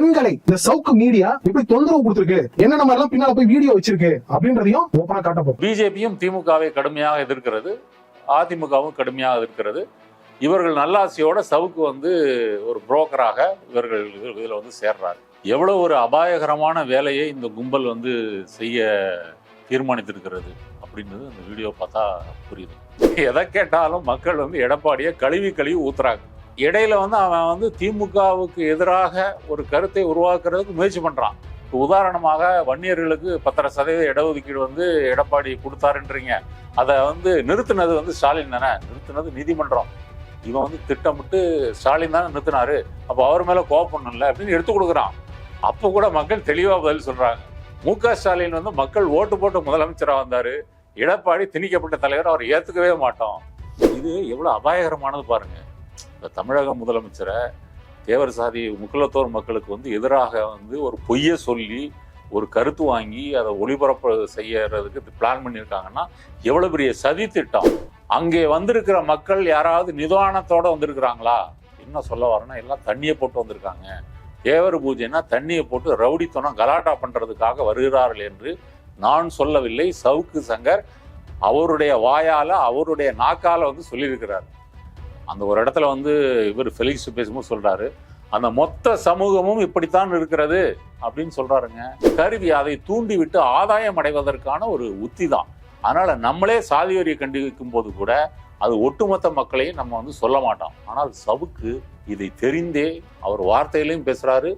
பெண்களை இந்த சவுக்கு மீடியா எப்படி தொந்தரவு கொடுத்திருக்கு. என்னென்ன மாதிரி எல்லாம் பின்னால போய் வீடியோ வச்சிருக்கு? அப்படின்றதையும் ஓப்பனா காட்ட பிஜேபியும் திமுகவை கடுமையாக எதிர்க்கிறது. அதிமுகவும் கடுமையாக எதிர்க்கிறது. இவர்கள் நல்லாசியோட சவுக்கு வந்து ஒரு புரோக்கராக இவர்கள் இதில் வந்து சேர்றாரு. எவ்வளவு ஒரு அபாயகரமான வேலையை இந்த கும்பல் வந்து செய்ய தீர்மானித்திருக்கிறது அப்படின்றது அந்த வீடியோ பார்த்தா புரியுது. எதை கேட்டாலும் மக்கள் வந்து எடப்பாடியை கழுவி கழுவி ஊத்துறாங்க. இடையில வந்து அவன் வந்து திமுகவுக்கு எதிராக ஒரு கருத்தை உருவாக்குறதுக்கு முயற்சி பண்றான். இப்போ உதாரணமாக வன்னியர்களுக்கு பத்தரை சதவீத இடஒதுக்கீடு வந்து எடப்பாடி கொடுத்தாருன்றீங்க. அதை வந்து நிறுத்தினது வந்து ஸ்டாலின் தானே? நிறுத்தினது நீதிமன்றம். இவன் வந்து திட்டமிட்டு ஸ்டாலின் தானே நிறுத்தினாரு. அப்போ அவர் மேல இல்லை அப்படின்னு எடுத்து கொடுக்குறான். அப்போ கூட மக்கள் தெளிவாக பதில் சொல்றாங்க. மு க ஸ்டாலின் வந்து மக்கள் ஓட்டு போட்டு முதலமைச்சராக வந்தார். எடப்பாடி திணிக்கப்பட்ட தலைவர் அவர் ஏற்றுக்கவே மாட்டோம். இது எவ்வளோ அபாயகரமானது பாருங்கள் இந்த தமிழக முதலமைச்சரை தேவர் சாதி முக்குலத்தோர் மக்களுக்கு வந்து எதிராக வந்து ஒரு பொய்யை சொல்லி ஒரு கருத்து வாங்கி அதை ஒளிபரப்பு செய்யறதுக்கு பிளான் பண்ணியிருக்காங்கன்னா எவ்வளவு பெரிய சதி திட்டம்? அங்கே வந்திருக்கிற மக்கள் யாராவது நிதானத்தோட வந்திருக்கிறாங்களா? என்ன சொல்ல வரேன்னா எல்லாம் தண்ணியை போட்டு வந்திருக்காங்க. தேவர் பூஜைன்னா தண்ணியை போட்டு ரவுடித்தனம் கலாட்டா பண்றதுக்காக வருகிறார்கள் என்று நான் சொல்லவில்லை. சவுக்கு சங்கர் அவருடைய வாயால அவருடைய நாக்கால வந்து சொல்லியிருக்கிறார். அந்த ஒரு இடத்துல வந்து இவர் ஃபெலிக்ஸ் பேசும்போது சொல்கிறாரு அந்த மொத்த சமூகமும் இப்படித்தான் இருக்கிறது அப்படின்னு சொல்கிறாருங்க கருவி அதை தூண்டி விட்டு ஆதாயம் அடைவதற்கான ஒரு உத்தி தான். அதனால் நம்மளே சாதி வரியை கண்டிக்கும் போது கூட அது ஒட்டுமொத்த மக்களையும் நம்ம வந்து சொல்ல மாட்டோம். ஆனால் சவுக்கு இதை தெரிந்தே அவர் வார்த்தையிலையும் பேசுகிறாரு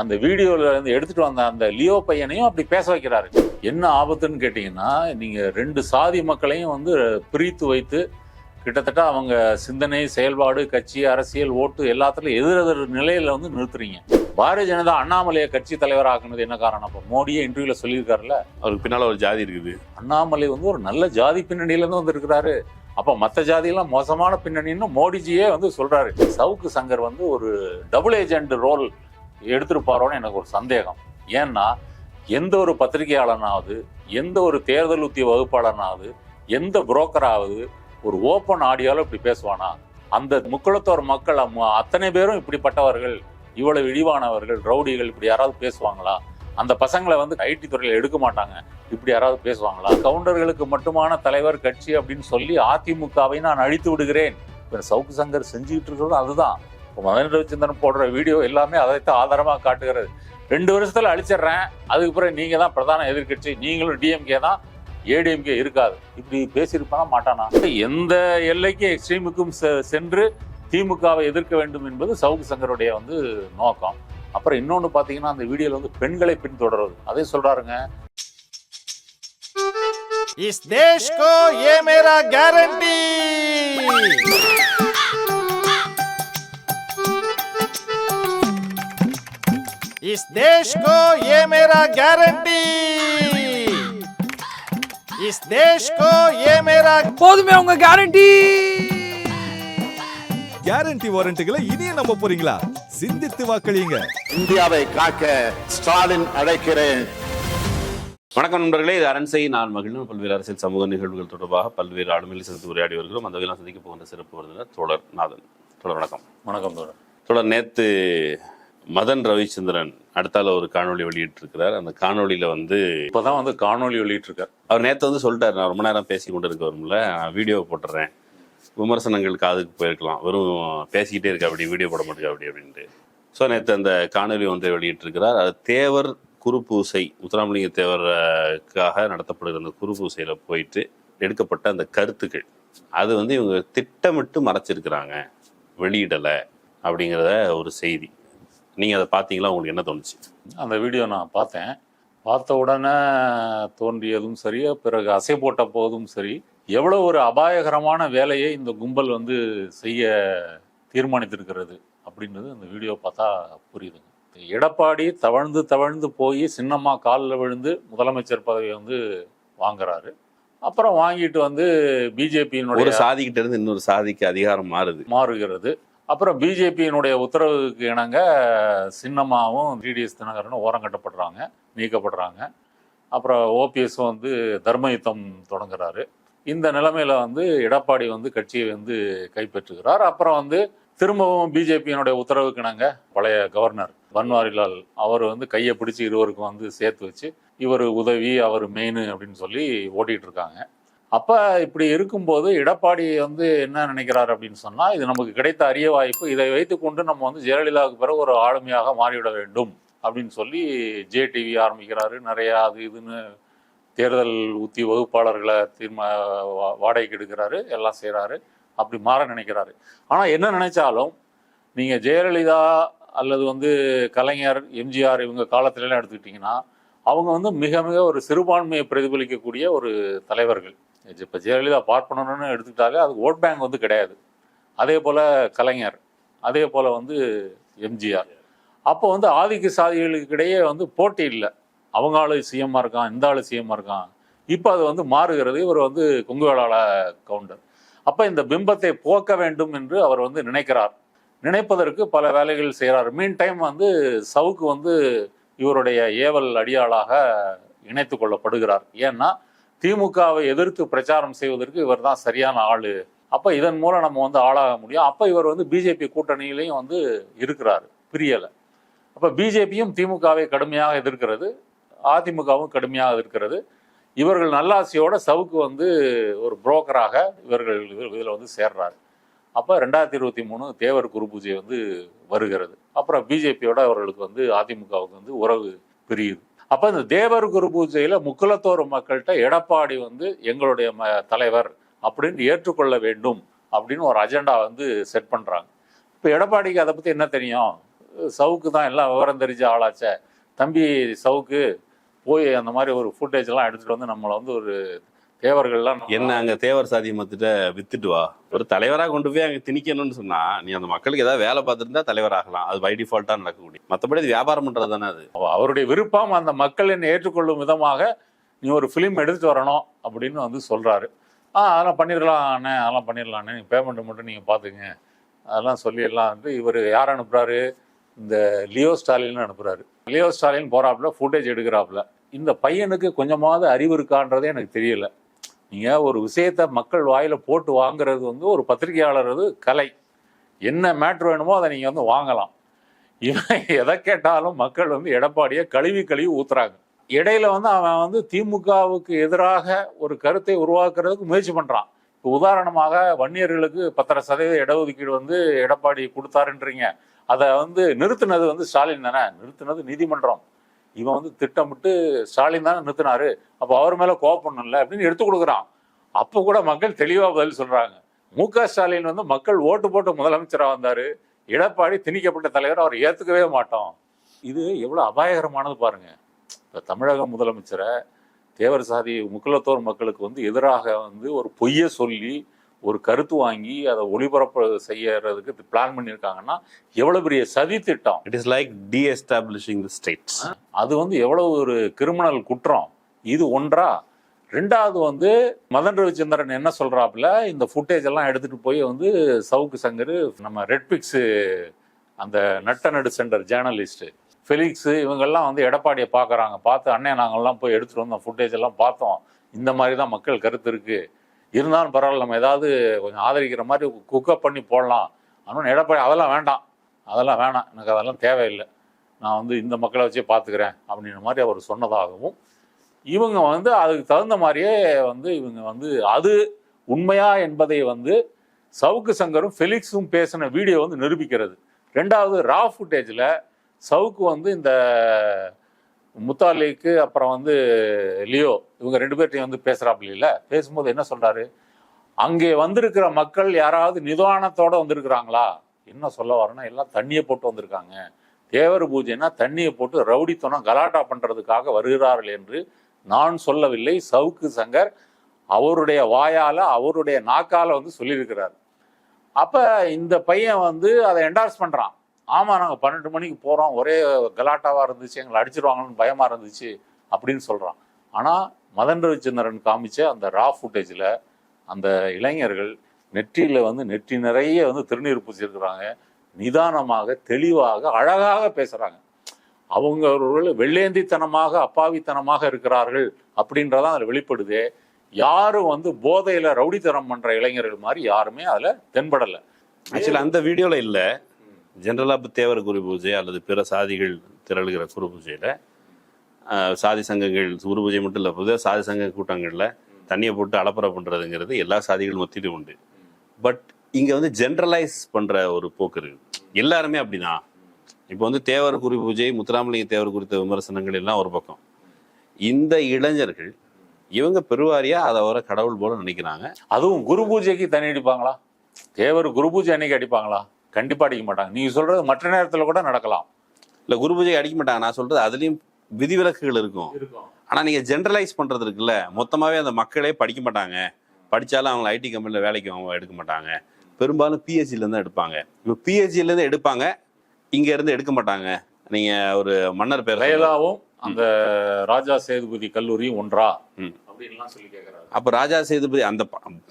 அந்த வீடியோவில் இருந்து எடுத்துட்டு வந்த அந்த லியோ பையனையும் அப்படி பேச வைக்கிறாரு. என்ன ஆபத்துன்னு கேட்டிங்கன்னா நீங்கள் ரெண்டு சாதி மக்களையும் வந்து பிரித்து வைத்து கிட்டத்தட்ட அவங்க சிந்தனை செயல்பாடு கட்சி அரசியல் ஓட்டு எல்லாத்துலயும் எதிரெதிர் நிலையில வந்து நிறுத்துறீங்க. பாரதிய ஜனதா அண்ணாமலையை கட்சி தலைவராக்குனது என்ன காரணம்? அப்போ மோடியே இன்டர்வியூல சொல்லியிருக்காருல்ல? அவருக்கு பின்னால ஒரு ஜாதி இருக்குது. அண்ணாமலை வந்து ஒரு நல்ல ஜாதி பின்னணியில இருந்து வந்திருக்கிறாரு. அப்ப மத்த ஜாதியெல்லாம் மோசமான பின்னணின்னு மோடிஜியே வந்து சொல்றாரு. சவுக்கு சங்கர் வந்து ஒரு டபுள் ஏஜென்ட் ரோல் எடுத்திருப்பாரோன்னு எனக்கு ஒரு சந்தேகம். ஏன்னா எந்த ஒரு பத்திரிகையாளனாவது எந்த ஒரு தேர்தல் உத்திய வகுப்பாளனாவது எந்த புரோக்கராவது ஒரு ஓப்பன் ஆடியோவில் இப்படி பேசுவானா? அந்த முக்குளத்தோர் மக்கள் அத்தனை பேரும் இப்படிப்பட்டவர்கள் இவ்வளவு இழிவானவர்கள் ரவுடிகள் இப்படி யாராவது பேசுவாங்களா? அந்த பசங்களை வந்து ஐடி துறையில் எடுக்க மாட்டாங்க. இப்படி யாராவது பேசுவாங்களா? கவுண்டர்களுக்கு மட்டுமான தலைவர் கட்சி அப்படின்னு சொல்லி அதிமுகவை நான் அழித்து விடுகிறேன். இப்போ சவுக்கு சங்கர் செஞ்சுக்கிட்டு இருக்கிறது அதுதான். இப்போ மதன் ரவிச்சந்திரன் போடுற வீடியோ எல்லாமே அதைத்தான் ஆதாரமாக காட்டுகிறது. ரெண்டு வருஷத்தில் அழிச்சிடுறேன். அதுக்கு பிறகு நீங்கள் தான் பிரதான எதிர்க்கட்சி நீங்களும் டிஎம்கே தான். ஏடிஎம்கே இருக்காது இப்படி பேசியிருப்பானா மாட்டானா எந்த எல்லைக்கு எக்ஸ்ட்ரீமுக்கும் செ- சென்று திமுகவை எதிர்க்க வேண்டும் என்பது சவுக்கு சங்கருடைய வந்து நோக்கம் அப்புறம் இன்னொன்று பார்த்தீங்கன்னா அந்த வீடியோல வந்து பெண்களை பின்தொடர்றது அதே சொல்றாருங்க इस देश को ये मेरा गारंटी इस देश को ये मेरा गारंटी इस देश को ये मेरा போதுமே உங்க கேரண்டி கேரண்டி வாரண்ட்டுகளை இனியே நம்ப போறீங்களா சிந்தித்து வாக்களியுங்க இந்தியாவை காக்க ஸ்டாலின் அழைக்கிறேன் வணக்கம் நண்பர்களே இது அரண்சை நான் மகிழ்ந்து பல்வேறு அரசியல் சமூக நிகழ்வுகள் தொடர்பாக பல்வேறு ஆளுமையில் சந்தித்து உரையாடி வருகிறோம் அந்த வகையில் சந்திக்க போகின்ற சிறப்பு விருந்தினர் தோழர் நாதன் தோழர் வணக்கம் வணக்கம் தோழர் தோழர் நேத்து மதன் ரவிச்சந்திரன் அடுத்தால ஒரு காணொலி வெளியிட்டிருக்கிறார். அந்த காணொலியில் வந்து இப்பதான் வந்து காணொலி வெளியிட்டு இருக்கார் அவர் நேற்று வந்து சொல்லிட்டாரு நான் ரொம்ப நேரம் பேசி கொண்டு இருக்க நான் வீடியோ போட்டுறேன். விமர்சனங்கள் காதுக்கு போயிருக்கலாம். வெறும் பேசிக்கிட்டே இருக்க அப்படி வீடியோ போட மாட்டேங்க அப்படி அப்படின்ட்டு. ஸோ நேற்று அந்த காணொலி ஒன்றை வெளியிட்டிருக்கிறார். அது தேவர் குருப்பூசை முத்துராமலிங்க தேவருக்காக நடத்தப்படுகிற அந்த குருபூசையில் போயிட்டு எடுக்கப்பட்ட அந்த கருத்துக்கள். அது வந்து இவங்க திட்டமிட்டு மறைச்சிருக்கிறாங்க. வெளியிடலை அப்படிங்கிறத ஒரு செய்தி. நீங்கள் அதை பார்த்தீங்களா? உங்களுக்கு என்ன தோணுச்சு? அந்த வீடியோ நான் பார்த்தேன். பார்த்த உடனே தோன்றியதும் சரி பிறகு அசை போட்ட போதும் சரி எவ்வளவு ஒரு அபாயகரமான வேலையை இந்த கும்பல் வந்து செய்ய தீர்மானித்திருக்கிறது அப்படின்றது அந்த வீடியோ பார்த்தா புரியுதுங்க. எடப்பாடி தவழ்ந்து தவழ்ந்து போய் சின்னம்மா காலில் விழுந்து முதலமைச்சர் பதவியை வந்து வாங்குறாரு. அப்புறம் வாங்கிட்டு வந்து ஒரு பிஜேபியினுடைய சாதிக்கிட்ட இருந்து இன்னொரு சாதிக்கு அதிகாரம் மாறுது. மாறுகிறது. அப்புறம் பிஜேபியினுடைய உத்தரவுக்கு இணங்க சின்னம்மாவும் டிடிஎஸ் தினகரனும் ஓரம் கட்டப்படுறாங்க நீக்கப்படுறாங்க. அப்புறம் ஓபிஎஸ் வந்து தர்ம யுத்தம் தொடங்குறாரு. இந்த நிலைமையில வந்து எடப்பாடி வந்து கட்சியை வந்து கைப்பற்றுகிறார். அப்புறம் வந்து திரும்பவும் பிஜேபியினுடைய உத்தரவுக்கு இணங்க பழைய கவர்னர் பன்வாரிலால் அவர் வந்து கையை பிடிச்சி இருவருக்கும் வந்து சேர்த்து வச்சு இவர் உதவி அவர் மெயின் அப்படின்னு சொல்லி ஓட்டிகிட்டு இருக்காங்க. அப்ப இப்படி இருக்கும்போது எடப்பாடி வந்து என்ன நினைக்கிறார் அப்படின்னு சொன்னா இது நமக்கு கிடைத்த அரிய வாய்ப்பு இதை வைத்துக்கொண்டு நம்ம வந்து ஜெயலலிதாவுக்கு பிறகு ஒரு ஆளுமையாக மாறிவிட வேண்டும் அப்படின்னு சொல்லி ஜே டிவி ஆரம்பிக்கிறாரு. நிறைய அது இதுன்னு தேர்தல் உத்தி வகுப்பாளர்களை தீர்மா வா- வாடகைக்கு எடுக்கிறாரு எல்லாம் செய்கிறாரு அப்படி மாற நினைக்கிறாரு. ஆனால் என்ன நினைச்சாலும் நீங்கள் ஜெயலலிதா அல்லது வந்து கலைஞர் எம்ஜிஆர் இவங்க காலத்துலலாம் எடுத்துக்கிட்டிங்கன்னா அவங்க வந்து மிக மிக ஒரு சிறுபான்மையை பிரதிபலிக்கக்கூடிய ஒரு தலைவர்கள். இப்போ ஜெயலலிதா பார்ப்பனர்னு எடுத்துக்கிட்டாலே அதுக்கு ஓட் பேங்க் வந்து கிடையாது. அதே போல் கலைஞர் அதே போல் வந்து எம்ஜிஆர். அப்போ வந்து ஆதிக்க சாதிகளுக்கு இடையே வந்து போட்டி இல்லை. அவங்க ஆளு சிஎம்மாக இருக்கான் இந்த ஆளு சிஎம்மாக இருக்கான். இப்போ அது வந்து மாறுகிறது. இவர் வந்து கொங்குவேளாள கவுண்டர். அப்போ இந்த பிம்பத்தை போக்க வேண்டும் என்று அவர் வந்து நினைக்கிறார். நினைப்பதற்கு பல வேலைகள் செய்கிறார் மீன் டைம் வந்து சவுக்கு வந்து இவருடைய ஏவல் அடியாளாக இணைத்து கொள்ளப்படுகிறார். ஏன்னா திமுகவை எதிர்த்து பிரச்சாரம் செய்வதற்கு இவர் தான் சரியான ஆளு. அப்போ இதன் மூலம் நம்ம வந்து ஆளாக முடியும். அப்போ இவர் வந்து பிஜேபி கூட்டணியிலையும் வந்து இருக்கிறார். பிரியலை. அப்போ பிஜேபியும் திமுகவை கடுமையாக எதிர்க்கிறது. அதிமுகவும் கடுமையாக எதிர்க்கிறது. இவர்கள் நல்லாசியோட சவுக்கு வந்து ஒரு புரோக்கராக இவர்கள் இதில் வந்து சேர்றாரு. அப்போ ரெண்டாயிரத்தி இருபத்தி மூணு தேவர் குரு பூஜை வந்து வருகிறது. அப்புறம் பிஜேபியோட அவர்களுக்கு வந்து அதிமுகவுக்கு வந்து உறவு பிரியுது. அப்போ இந்த தேவர் குரு பூஜையில் முக்குலத்தோர் மக்கள்கிட்ட எடப்பாடி வந்து எங்களுடைய ம தலைவர் அப்படின்னு ஏற்றுக்கொள்ள வேண்டும் அப்படின்னு ஒரு அஜெண்டா வந்து செட் பண்ணுறாங்க இப்போ எடப்பாடிக்கு அதை பற்றி என்ன தெரியும்? சவுக்கு தான் எல்லாம் விவரம் தெரிஞ்ச ஆளாச்சே. தம்பி சவுக்கு போய் அந்த மாதிரி ஒரு ஃபுட்டேஜ் எல்லாம் வந்து நம்மளை வந்து ஒரு தேவர்கள்லாம் என்ன அங்க தேவர் சாதி மத்திட்ட வித்துட்டு வா. ஒரு தலைவரா கொண்டு போய் அங்க திணிக்கணும்னு சொன்னா நீ அந்த மக்களுக்கு ஏதாவது வேலை பார்த்துருந்தா தலைவர் ஆகலாம். அது பை டிஃபால்ட்டா நடக்கக்கூடிய. மத்தபடி அது வியாபாரம் பண்றது தானே அது. அவ- அவருடைய விருப்பம் அந்த மக்கள் என்னை ஏற்றுக்கொள்ளும் விதமாக நீ ஒரு ஃபிலிம் எடுத்துட்டு வரணும் அப்படின்னு வந்து சொல்றாரு. ஆ அதெல்லாம் பண்ணிடலாம் அண்ணே அதெல்லாம் பண்ணிடலாண்ணே நீங்கள் பேமெண்ட் மட்டும் நீங்கள் பார்த்துங்க அதெல்லாம் சொல்லி எல்லாம் வந்து இவர் யார் அனுப்புறாரு? இந்த லியோ ஸ்டாலின் அனுப்புறாரு. லியோ ஸ்டாலின் போறாப்புல ஃபுட்டேஜ் எடுக்கிறாப்புல. இந்த பையனுக்கு கொஞ்சமாவது அறிவு இருக்கான்றதே எனக்கு தெரியல. நீங்கள் ஒரு விஷயத்த மக்கள் வாயில் போட்டு வாங்குறது வந்து ஒரு பத்திரிகையாளர் அது கலை. என்ன மேட்ரு வேணுமோ அதை நீங்கள் வந்து வாங்கலாம். இவன் எதை கேட்டாலும் மக்கள் வந்து எடப்பாடியை கழுவி கழுவி ஊத்துறாங்க. இடையில வந்து அவன் வந்து திமுகவுக்கு எதிராக ஒரு கருத்தை உருவாக்குறதுக்கு முயற்சி பண்ணுறான் இப்போ உதாரணமாக வன்னியர்களுக்கு பத்தரை சதவீத இடஒதுக்கீடு வந்து எடப்பாடி கொடுத்தாருன்றீங்க. அதை வந்து நிறுத்தினது வந்து ஸ்டாலின் தானே. நிறுத்தினது நீதிமன்றம். இவன் வந்து திட்டமிட்டு ஸ்டாலின் தானே நிறுத்தினாரு. அப்போ அவர் மேலே கோவப்படணும்ல அப்படின்னு எடுத்து கொடுக்குறான். அப்போ கூட மக்கள் தெளிவாக பதில் சொல்கிறாங்க மு க ஸ்டாலின் வந்து மக்கள் ஓட்டு போட்டு முதலமைச்சராக வந்தார். எடப்பாடி திணிக்கப்பட்ட தலைவர் அவர் ஏற்றுக்கவே மாட்டோம். இது எவ்வளோ அபாயகரமானது பாருங்கள் இப்போ தமிழக முதலமைச்சரை தேவர் சாதி முக்குலத்தோர் மக்களுக்கு வந்து எதிராக வந்து ஒரு பொய்யை சொல்லி ஒரு கருத்து வாங்கி அதை ஒளிபரப்பு செய்யறதுக்கு பிளான் பண்ணியிருக்காங்கன்னா எவ்வளவு பெரிய சதி திட்டம்? It is like de establishing the states அது வந்து எவ்வளவு ஒரு கிரிமினல் குற்றம்? இது ஒன்றா? ரெண்டாவது வந்து மதன் ரவிச்சந்திரன் என்ன சொல்றாப்புல? இந்த ஃபுட்டேஜ் எல்லாம் எடுத்துட்டு போய் வந்து சவுக்கு சங்கர் நம்ம ரெட்பிக்ஸ் அந்த நட்ட நடு சென்டர் ஜேர்னலிஸ்ட் ஃபெலிக்ஸ் இவங்கெல்லாம் வந்து எடப்பாடியை பார்க்கறாங்க. பார்த்து அண்ணே நாங்கெல்லாம் போய் எடுத்துட்டு வந்தோம் ஃபுட்டேஜ் எல்லாம் பார்த்தோம். இந்த மாதிரி தான் மக்கள் கருத்து இருக்கு. இருந்தாலும் பரவாயில்ல நம்ம ஏதாவது கொஞ்சம் ஆதரிக்கிற மாதிரி குக்கப் பண்ணி போடலாம். ஆனால் எடப்பாடி அதெல்லாம் வேண்டாம். அதெல்லாம் வேணாம். எனக்கு அதெல்லாம் தேவையில்லை. நான் வந்து இந்த மக்களை வச்சே பார்த்துக்கிறேன் அப்படின்ற மாதிரி அவர் சொன்னதாகவும் இவங்க வந்து அதுக்கு தகுந்த மாதிரியே வந்து இவங்க வந்து அது உண்மையா என்பதை வந்து சவுக்கு சங்கரும் ஃபெலிக்ஸும் பேசின வீடியோ வந்து நிரூபிக்கிறது. ரெண்டாவது ரா ஃபுட்டேஜில் சவுக்கு வந்து இந்த முத்தாலிக்கு அப்புறம் வந்து லியோ இவங்க ரெண்டு பேர்ட்டையும் வந்து பேசுகிறாப்புல இல்லை. பேசும்போது என்ன சொல்கிறாரு அங்கே வந்திருக்கிற மக்கள் யாராவது நிதானத்தோடு வந்திருக்கிறாங்களா? என்ன சொல்ல வரேன்னா எல்லாம் தண்ணியை போட்டு வந்திருக்காங்க. தேவர் பூஜைனா தண்ணியை போட்டு ரவுடித்தனம் கலாட்டா பண்ணுறதுக்காக வருகிறார்கள் என்று நான் சொல்லவில்லை. சவுக்கு சங்கர் அவருடைய வாயால் அவருடைய நாக்கால் வந்து சொல்லியிருக்கிறார். அப்போ இந்த பையன் வந்து அதை என்டார்ஸ் பண்ணுறான் ஆமாம் நாங்கள் பன்னெண்டு மணிக்கு போகிறோம் ஒரே கலாட்டாவாக இருந்துச்சு. எங்களை அடிச்சிருவாங்கன்னு பயமாக இருந்துச்சு அப்படின்னு சொல்கிறான் ஆனால் மதன் ரவிச்சந்திரன் காமிச்ச அந்த ரா ஃபுட்டேஜில் அந்த இளைஞர்கள் நெற்றியில் வந்து நெற்றி நிறைய வந்து திருநீர் பூசியிருக்கிறாங்க. நிதானமாக தெளிவாக அழகாக பேசுகிறாங்க அவங்க ஒரு வெள்ளேந்தித்தனமாக அப்பாவித்தனமாக இருக்கிறார்கள் அப்படின்றதான் அதில் வெளிப்படுது. யாரும் வந்து போதையில் ரவுடித்தனம் பண்ணுற இளைஞர்கள் மாதிரி யாருமே அதில் தென்படலை. ஆக்சுவலி அந்த வீடியோவில் இல்லை. ஜென்ரலா இப்போ தேவர் குரு பூஜை அல்லது பிற சாதிகள் திரளுகிற குரு பூஜையில் சாதி சங்கங்கள் குரு பூஜை மட்டும் இல்லை பொதுவாக சாதி சங்க கூட்டங்களில் தண்ணியை போட்டு அலப்பறை பண்ணுறதுங்கிறது எல்லா சாதிகள் மத்தியிலும் உண்டு. பட் இங்கே வந்து ஜென்ரலைஸ் பண்ணுற ஒரு போக்கு இருக்கு. எல்லாருமே அப்படிதான். இப்போ வந்து தேவர் குறி பூஜை முத்துராமலிங்க தேவர் குறித்த விமர்சனங்கள் எல்லாம் ஒரு பக்கம். இந்த இளைஞர்கள் இவங்க பெருவாரியா அதை வர கடவுள் போல நினைக்கிறாங்க. அதுவும் குரு பூஜைக்கு தண்ணி அடிப்பாங்களா? தேவர் குரு பூஜை அன்னைக்கு அடிப்பாங்களா? கண்டிப்பா அடிக்க மாட்டாங்க. நீங்க சொல்றது மற்ற நேரத்துல கூட நடக்கலாம். இல்ல குரு பூஜை அடிக்க மாட்டாங்க. நான் சொல்றது அதுலயும் விதிவிலக்குகள் இருக்கும். ஆனா நீங்க ஜென்ரலைஸ் பண்றது இருக்குல்ல மொத்தமாவே அந்த மக்களே படிக்க மாட்டாங்க. படிச்சாலும் அவங்க ஐடி கம்பெனில வேலைக்கு அவங்க எடுக்க மாட்டாங்க. பெரும்பாலும் தான் எடுப்பாங்க. இப்போ பிஹெச்ல இருந்து எடுப்பாங்க இங்க இருந்து எடுக்க மாட்டாங்க. நீங்க ஒரு மன்னர் பேர். லயலாவும் அந்த ராஜா சேதுபதி கல்லூரியும் ஒன்றா. அப்படின்லாம் சொல்லி கேட்கறாரு அப்ப ராஜா சேதுபதி அந்த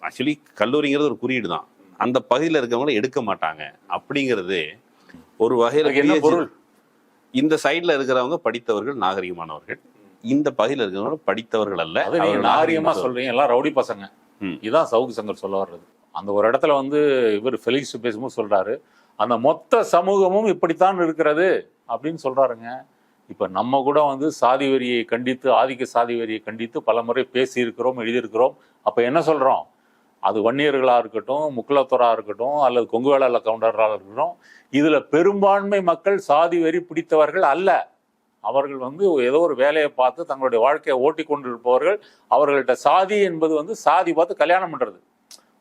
ஆக்சுவலி கல்லூரிங்கிறது ஒரு குறியீடு தான் அந்த பகுதியில் இருக்கவங்கள எடுக்க மாட்டாங்க. அப்படிங்கிறது ஒரு வகையில என்ன பொருள்? இந்த சைடுல இருக்கிறவங்க படித்தவர்கள் நாகரிகமானவர்கள். இந்த பகுதியில் இருக்கிறவங்க படித்தவர்கள் அல்ல நாகரிகமா சொல்றீங்க. எல்லாம் ரவுடி பசங்க. இதான் சவுக்கு சங்கர் சொல்ல வர்றது. அந்த ஒரு இடத்துல வந்து இவர் ஃபெலிக்ஸ் பேசும்போது சொல்றாரு அந்த மொத்த சமூகமும் இப்படித்தான் இருக்கிறது அப்படின்னு சொல்றாருங்க. இப்ப நம்ம கூட வந்து சாதி வரியை கண்டித்து ஆதிக்க சாதி வரியை கண்டித்து பலமுறை பேசி இருக்கிறோம் எழுதியிருக்கிறோம். அப்ப என்ன சொல்றோம்? அது வன்னியர்களா இருக்கட்டும் முக்குலத்தோரா இருக்கட்டும் அல்லது கொங்கு வேளாள கவுண்டராக இருக்கட்டும் இதுல பெரும்பான்மை மக்கள் சாதி வரி பிடித்தவர்கள் அல்ல. அவர்கள் வந்து ஏதோ ஒரு வேலையை பார்த்து தங்களுடைய வாழ்க்கையை ஓட்டி கொண்டிருப்பவர்கள். அவர்கள்ட்ட சாதி என்பது வந்து சாதி பார்த்து கல்யாணம் பண்றது.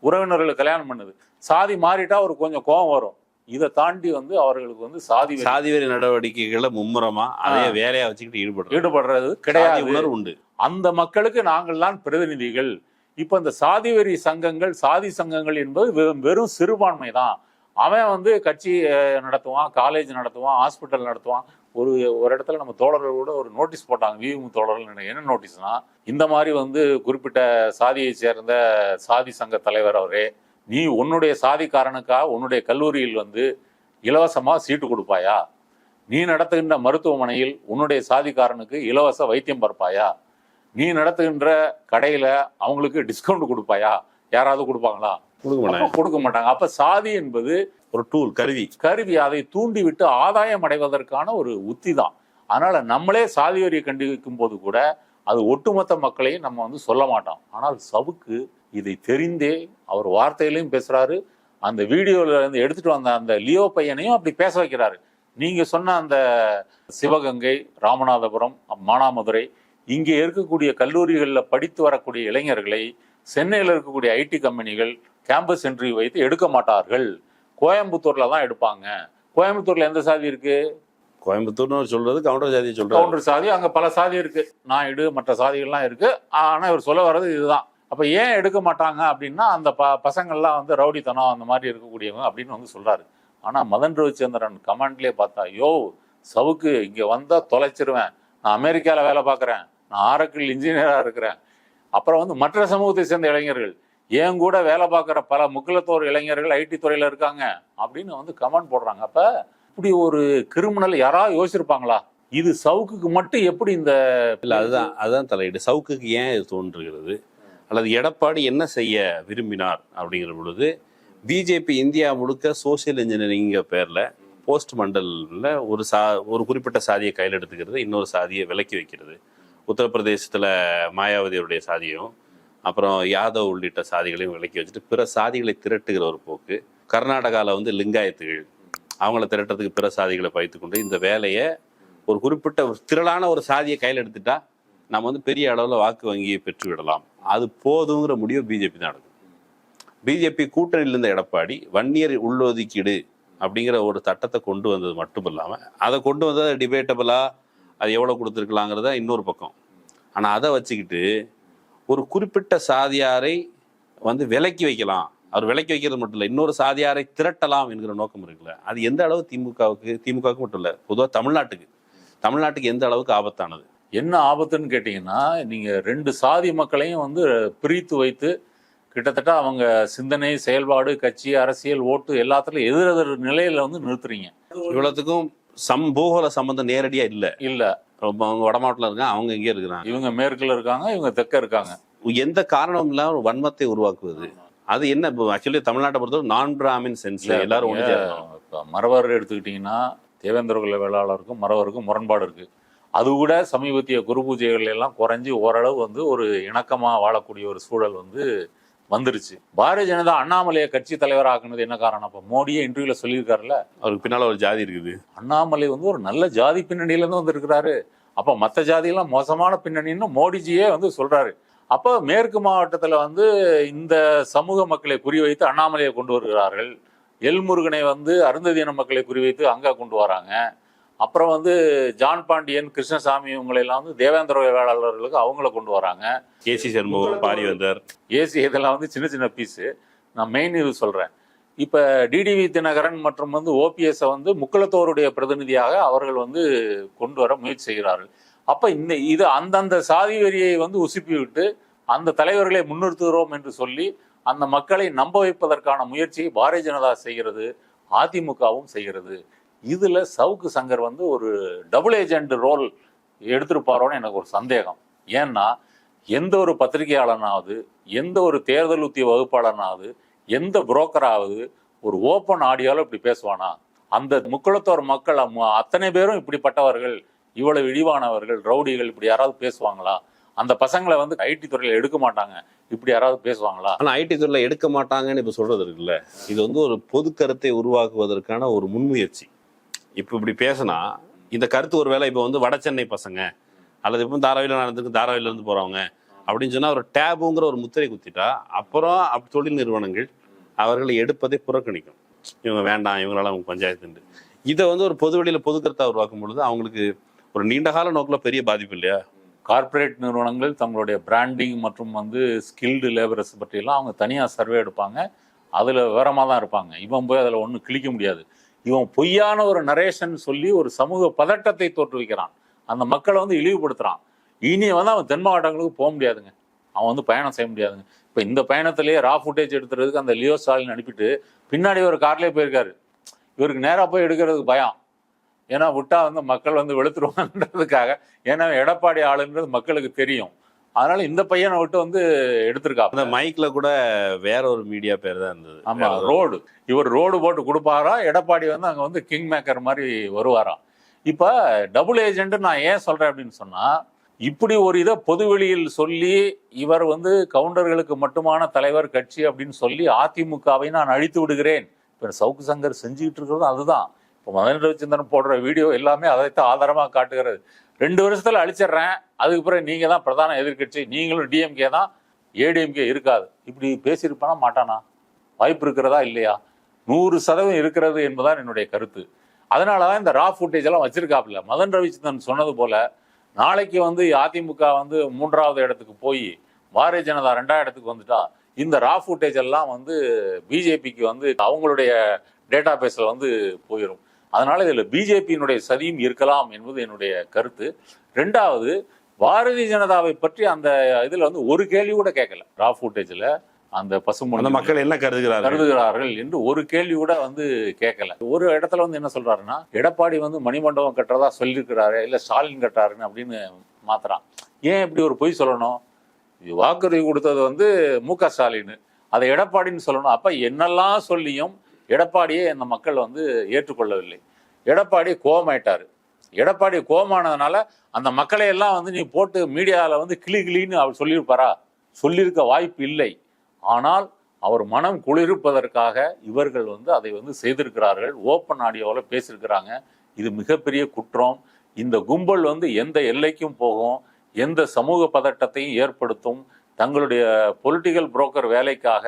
உறவினர்களுக்கு கல்யாணம் பண்ணுது. சாதி மாறிட்டா ஒரு கொஞ்சம் கோபம் வரும். இதை தாண்டி வந்து அவர்களுக்கு வந்து சாதி வெறி சாதிவெறி நடவடிக்கைகளை மும்முரமா அதே வேலையா வச்சுக்கிட்டு ஈடுபடுறது ஈடுபடுறது சாதி கிடையாது உணர்வு உண்டு. அந்த மக்களுக்கு நாங்கள் தான் பிரதிநிதிகள். இப்போ இந்த சாதி வெறி சங்கங்கள் சாதி சங்கங்கள் என்பது வெறும் வெறும் சிறுபான்மை தான் அவன் வந்து கட்சி நடத்துவான் காலேஜ் நடத்துவான் ஹாஸ்பிட்டல் நடத்துவான். ஒரு ஒரு இடத்துல நம்ம தோழர்கள் கூட ஒரு நோட்டீஸ் போட்டாங்க. விமு தோழர்கள் என்ன நோட்டீஸ்னா இந்த மாதிரி வந்து குறிப்பிட்ட சாதியை சேர்ந்த சாதி சங்க தலைவர் அவரே நீ உன்னுடைய சாதிக்காரனுக்காக உன்னுடைய கல்லூரியில் வந்து இலவசமாக சீட்டு கொடுப்பாயா? நீ நடத்துகின்ற மருத்துவமனையில் உன்னுடைய சாதிக்காரனுக்கு இலவச வைத்தியம் பார்ப்பாயா? நீ நடத்துகின்ற கடையில அவங்களுக்கு டிஸ்கவுண்ட் கொடுப்பாயா? யாராவது கொடுப்பாங்களா? கொடுக்க மாட்டாங்க. கொடுக்க மாட்டாங்க. அப்ப சாதி என்பது ஒரு டூல் கருவி. கருவி. அதை தூண்டிவிட்டு ஆதாயம் அடைவதற்கான ஒரு உத்தி தான். அதனால நம்மளே சாதி வரியை கண்டிக்கும் போது கூட அது ஒட்டுமொத்த மக்களையும் நம்ம வந்து சொல்ல மாட்டோம். ஆனால் சவுக்கு இதை தெரிந்தே அவர் வார்த்தையிலையும் பேசுறாரு. அந்த வீடியோல இருந்து எடுத்துட்டு வந்த அந்த லியோ பையனையும் அப்படி பேச வைக்கிறாரு. நீங்க சொன்ன அந்த சிவகங்கை ராமநாதபுரம் மானாமதுரை இங்கே இருக்கக்கூடிய கல்லூரிகளில் படித்து வரக்கூடிய இளைஞர்களை சென்னையில் இருக்கக்கூடிய ஐடி கம்பெனிகள் கேம்பஸ் இன்டர்வியூ வைத்து எடுக்க மாட்டார்கள். கோயம்புத்தூர்ல தான் எடுப்பாங்க. கோயம்புத்தூர்ல எந்த சாதி இருக்கு? கோயம்புத்தூர்னு சொல்றது கவுண்டர் ஜாதியை சொல்றாரு. கவுண்டர் சாதி அங்க பல சாதி இருக்கு. நாயுடு மற்ற சாதிகள்லாம் இருக்கு. ஆனா இவர் சொல்ல வர்றது இதுதான். அப்ப ஏன் எடுக்க மாட்டாங்க அப்படின்னா அந்த ப பசங்கள்லாம் வந்து ரவுடித்தனம் அந்த மாதிரி இருக்கக்கூடியவங்க அப்படின்னு வந்து சொல்றாரு. ஆனா மதன் ரவிச்சந்திரன் கமெண்ட்லயே பார்த்தா யோ சவுக்கு இங்க வந்தா தொலைச்சிருவேன். நான் அமெரிக்கால வேலை பார்க்கறேன். நான் ஆரக்கிள் இன்ஜினியராக இருக்கிறேன். அப்புறம் வந்து மற்ற சமூகத்தை சேர்ந்த இளைஞர்கள் ஏன் கூட வேலை பார்க்குற பல முக்கியத்துவ இளைஞர்கள் ஐடி துறையில் இருக்காங்க அப்படின்னு வந்து கமெண்ட் போடுறாங்க. அப்போ இப்படி ஒரு கிரிமினல் யாராவது யோசிச்சிருப்பாங்களா? இது சவுக்குக்கு மட்டும் எப்படி இந்த இல்லை அதுதான் அதுதான் தலையீடு. சவுக்குக்கு ஏன் இது தோன்றுகிறது? அல்லது எடப்பாடி என்ன செய்ய விரும்பினார் அப்படிங்கிற பொழுது பிஜேபி இந்தியா முழுக்க சோசியல் இன்ஜினியரிங்க பேரில் போஸ்ட் மண்டலில் ஒரு சா ஒரு குறிப்பிட்ட சாதியை கையில் எடுத்துக்கிறது இன்னொரு சாதியை விலக்கி வைக்கிறது. உத்தரப்பிரதேசத்தில் மாயாவதியுடைய சாதியும் அப்புறம் யாதவ் உள்ளிட்ட சாதிகளையும் விலக்கி வச்சுட்டு பிற சாதிகளை திரட்டுகிற ஒரு போக்கு. கர்நாடகாவில் வந்து லிங்காயத்துகள். அவங்கள திரட்டுறதுக்கு பிற சாதிகளை பயத்துக்கொண்டு இந்த வேலையை ஒரு குறிப்பிட்ட ஒரு திரளான ஒரு சாதியை கையில் எடுத்துட்டா நம்ம வந்து பெரிய அளவில் வாக்கு வங்கியை பெற்று விடலாம். அது போதுங்கிற முடிவு பிஜேபி தான் எடுக்கும் பிஜேபி கூட்டணியில் இருந்த எடப்பாடி வன்னியர் உள்ளொதுக்கீடு அப்படிங்கிற ஒரு சட்டத்தை கொண்டு வந்தது மட்டும் இல்லாமல் அதை கொண்டு வந்தது டிபேட்டபிளாக அது எவ்வளோ கொடுத்துருக்கலாங்கிறத இன்னொரு பக்கம். ஆனால் அதை வச்சுக்கிட்டு ஒரு குறிப்பிட்ட சாதியாரை வந்து விலக்கி வைக்கலாம். அவர் விலக்கி வைக்கிறது மட்டும் இல்லை இன்னொரு சாதியாரை திரட்டலாம் என்கிற நோக்கம் இருக்குல்ல. அது எந்த அளவு திமுகவுக்கு திமுகவுக்கு மட்டும் இல்லை பொதுவாக தமிழ்நாட்டுக்கு. தமிழ்நாட்டுக்கு எந்த அளவுக்கு ஆபத்தானது? என்ன ஆபத்துன்னு கேட்டிங்கன்னா நீங்க ரெண்டு சாதி மக்களையும் வந்து பிரித்து வைத்து கிட்டத்தட்ட அவங்க சிந்தனை செயல்பாடு கட்சி அரசியல் ஓட்டு எல்லாத்துலயும் எதிரெதிர் நிலையில வந்து நிறுத்துறீங்க. இவ்வளவுக்கும் சம் பூகோள சம்பந்தம் நேரடியா இல்ல. இல்ல. அவங்க வடமாட்டில் இருக்காங்க அவங்க இங்கே இருக்கிறாங்க. இவங்க மேற்குல இருக்காங்க இவங்க தெற்க இருக்காங்க. எந்த காரணமும் இல்லாம ஒரு வன்மத்தை உருவாக்குவது. அது என்ன ஆக்சுவலி தமிழ்நாட்டை பொறுத்தவரை நான் பிராமின் சென்ஸ் எல்லாரும் ஒன்று மறவர் எடுத்துக்கிட்டீங்கன்னா தேவேந்திர குல வேளாளருக்கும் மறவருக்கும் முரண்பாடு இருக்கு. அது கூட சமீபத்திய குரு பூஜைகள் எல்லாம் குறைஞ்சி ஓரளவு வந்து ஒரு இணக்கமா வாழக்கூடிய ஒரு சூழல் வந்து வந்துருச்சு. பாரதிய ஜனதா அண்ணாமலையை கட்சி தலைவராக்குனது என்ன காரணம்? அப்ப மோடியே இன்டர்வியூல சொல்லியிருக்காருல்ல? அவருக்கு பின்னால ஒரு ஜாதி இருக்குது. அண்ணாமலை வந்து ஒரு நல்ல ஜாதி பின்னணியில இருந்து வந்திருக்கிறாரு. அப்ப மத்த ஜாதியெல்லாம் மோசமான பின்னணின்னு மோடிஜியே வந்து சொல்றாரு. அப்ப மேற்கு மாவட்டத்துல வந்து இந்த சமூக மக்களை குறிவைத்து அண்ணாமலையை கொண்டு வருகிறார்கள். எல்முருகனை வந்து அருந்ததியின மக்களை குறிவைத்து அங்க கொண்டு வராங்க. அப்புறம் வந்து ஜான் பாண்டியன் கிருஷ்ணசாமி இவங்களை எல்லாம் வந்து தேவேந்திர வேளாளர்களுக்கு அவங்கள கொண்டு வராங்க. கேசி சண்முகம் பாரிவந்தர் ஏசி இதெல்லாம் வந்து சின்ன சின்ன பீஸு நான் மெயின் இது சொல்கிறேன் இப்போ டிடிவி தினகரன் மற்றும் வந்து ஓபிஎஸ்ஸை வந்து முக்குளத்தோருடைய பிரதிநிதியாக அவர்கள் வந்து கொண்டு வர முயற்சி செய்கிறார்கள். அப்போ இந்த இது அந்தந்த சாதி வெறியை வந்து உசுப்பி விட்டு அந்த தலைவர்களை முன்னிறுத்துகிறோம் என்று சொல்லி அந்த மக்களை நம்ப வைப்பதற்கான முயற்சியை பாரதிய ஜனதா செய்கிறது அதிமுகவும் செய்கிறது. இதில் சவுக்கு சங்கர் வந்து ஒரு டபுள் ஏஜென்ட் ரோல் எடுத்திருப்பாரோன்னு எனக்கு ஒரு சந்தேகம். ஏன்னா எந்த ஒரு பத்திரிகையாளனாவது எந்த ஒரு தேர்தல் உத்திய வகுப்பாளனாவது எந்த புரோக்கராவது ஒரு ஓப்பன் ஆடியோவில் இப்படி பேசுவானா? அந்த முக்குளத்தோர் மக்கள் அத்தனை பேரும் இப்படிப்பட்டவர்கள் இவ்வளவு இழிவானவர்கள் ரவுடிகள் இப்படி யாராவது பேசுவாங்களா? அந்த பசங்களை வந்து ஐடி துறையில் எடுக்க மாட்டாங்க இப்படி யாராவது பேசுவாங்களா? ஆனால் ஐடி துறையில் எடுக்க மாட்டாங்கன்னு இப்போ சொல்றது இருக்குல்ல. இது வந்து ஒரு பொது கருத்தை உருவாக்குவதற்கான ஒரு முன்முயற்சி. இப்போ இப்படி பேசினா இந்த கருத்து ஒருவேளை இப்போ வந்து வட சென்னை பசங்க அல்லது இப்போ தாராவியில் நடந்துருக்கு தாராவில இருந்து போறவங்க அப்படின்னு சொன்னால் ஒரு டேபுங்கிற ஒரு முத்திரை குத்திட்டா அப்புறம் அப் தொழில் நிறுவனங்கள் அவர்களை எடுப்பதை புறக்கணிக்கும். இவங்க வேண்டாம் இவங்களால அவங்க பஞ்சாயத்துண்டு இதை வந்து ஒரு பொது வெளியில பொது கருத்தாக உருவாக்கும் பொழுது அவங்களுக்கு ஒரு நீண்ட கால நோக்கில் பெரிய பாதிப்பு இல்லையா? கார்ப்பரேட் நிறுவனங்கள் தங்களுடைய பிராண்டிங் மற்றும் வந்து ஸ்கில்டு லேபரர்ஸ் பற்றியெல்லாம் அவங்க தனியாக சர்வே எடுப்பாங்க. அதில் விவரமாக தான் இருப்பாங்க. இவன் போய் அதில் ஒன்றும் கிழிக்க முடியாது. இவன் பொய்யான ஒரு நரேஷன் சொல்லி ஒரு சமூக பதட்டத்தை தோற்றுவிக்கிறான். அந்த மக்களை வந்து இழிவுபடுத்துறான். இனி வந்து அவன் தென் மாவட்டங்களுக்கு போக முடியாதுங்க. அவன் வந்து பயணம் செய்ய முடியாதுங்க. இப்போ இந்த பயணத்திலேயே ரா ஃபுட்டேஜ் எடுத்துறதுக்கு அந்த லியோ ஸ்டாலின் அனுப்பிட்டு பின்னாடி ஒரு கார்லேயே போயிருக்காரு. இவருக்கு நேராக போய் எடுக்கிறதுக்கு பயம். ஏன்னா விட்டா வந்து மக்கள் வந்து வெளுத்துருவாங்கன்றதுக்காக ஏன்னா எடப்பாடி ஆளுன்றது மக்களுக்கு தெரியும். அதனால இந்த பையனை விட்டு வந்து அந்த எடுத்திருக்காங்க மைக்ல கூட வேற ஒரு மீடியா பேர் தான் இருந்தது. ஆமா ரோடு. இவர் ரோடு போட்டு கொடுப்பாரா? எடப்பாடி வந்து அங்க வந்து கிங் மேக்கர் மாதிரி வருவாராம். இப்ப டபுள் ஏஜென்ட் நான் ஏன் சொல்றேன் அப்படின்னு சொன்னா இப்படி ஒரு இதை பொதுவெளியில் சொல்லி இவர் வந்து கவுண்டர்களுக்கு மட்டுமான தலைவர் கட்சி அப்படின்னு சொல்லி அதிமுகவை நான் அழித்து விடுகிறேன். இப்ப சவுக்கு சங்கர் செஞ்சுக்கிட்டு இருக்கிறது அதுதான். இப்போ மதன் ரவிச்சந்திரன் போடுற வீடியோ எல்லாமே அதைத்தான் ஆதாரமாக காட்டுகிறது. ரெண்டு வருஷத்தில் அழிச்சிடுறேன். அதுக்கு பிறகு நீங்கள் தான் பிரதான எதிர்க்கட்சி. நீங்களும் டிஎம்கே தான். ஏடிஎம்கே இருக்காது. இப்படி பேசியிருப்பானா? மாட்டானா? வாய்ப்பு இருக்கிறதா? இல்லையா? நூறு சதவீதம் இருக்கிறது என்பதுதான் என்னுடைய கருத்து. அதனால தான் இந்த ரா ஃபுட்டேஜ் எல்லாம் வச்சிருக்காப்புல. மதன் ரவிச்சந்திரன் சொன்னது போல நாளைக்கு வந்து அதிமுக வந்து மூன்றாவது இடத்துக்கு போய் பாரதிய ஜனதா ரெண்டாவது இடத்துக்கு வந்துட்டா இந்த ரா ஃபுட்டேஜ் எல்லாம் வந்து பிஜேபிக்கு வந்து அவங்களுடைய டேட்டா பேஸில் வந்து போயிடும் அதனால இதில் பிஜேபியினுடைய சதியும் இருக்கலாம் என்பது என்னுடைய கருத்து. ரெண்டாவது பாரதிய ஜனதாவை பற்றி அந்த இதில் வந்து ஒரு கேள்வி கூட கேட்கல. ரா ஃபுட்டேஜில் அந்த பசுமொழி மக்கள் என்ன கருதுகிறார்கள்? கருதுகிறார்கள் என்று ஒரு கேள்வி கூட வந்து கேட்கல. ஒரு இடத்துல வந்து என்ன சொல்றாருன்னா எடப்பாடி வந்து மணிமண்டபம் கட்டுறதா சொல்லியிருக்கிறாரு இல்ல ஸ்டாலின் கட்டாருன்னு அப்படின்னு மாத்துறான். ஏன் இப்படி ஒரு பொய் சொல்லணும்? வாக்குறுதி கொடுத்தது வந்து மு க ஸ்டாலின். அதை எடப்பாடின்னு சொல்லணும். அப்ப என்னெல்லாம் சொல்லியும் எடப்பாடியை இந்த மக்கள் வந்து ஏற்றுக்கொள்ளவில்லை. எடப்பாடி கோமாயிட்டார் எடப்பாடி கோமானதுனால அந்த மக்களை எல்லாம் வந்து நீ போட்டு மீடியாவில் வந்து கிளி கிளின்னு அவர் சொல்லியிருப்பாரா? சொல்லியிருக்க வாய்ப்பு இல்லை. ஆனால் அவர் மனம் குளிர்ப்பதற்காக இவர்கள் வந்து அதை வந்து செய்திருக்கிறார்கள். ஓப்பன் ஆடியோவில் பேசியிருக்கிறாங்க. இது மிகப்பெரிய குற்றம். இந்த கும்பல் வந்து எந்த எல்லைக்கும் போகும். எந்த சமூக பதட்டத்தையும் ஏற்படுத்தும். தங்களுடைய பொலிட்டிக்கல் புரோக்கர் வேலைக்காக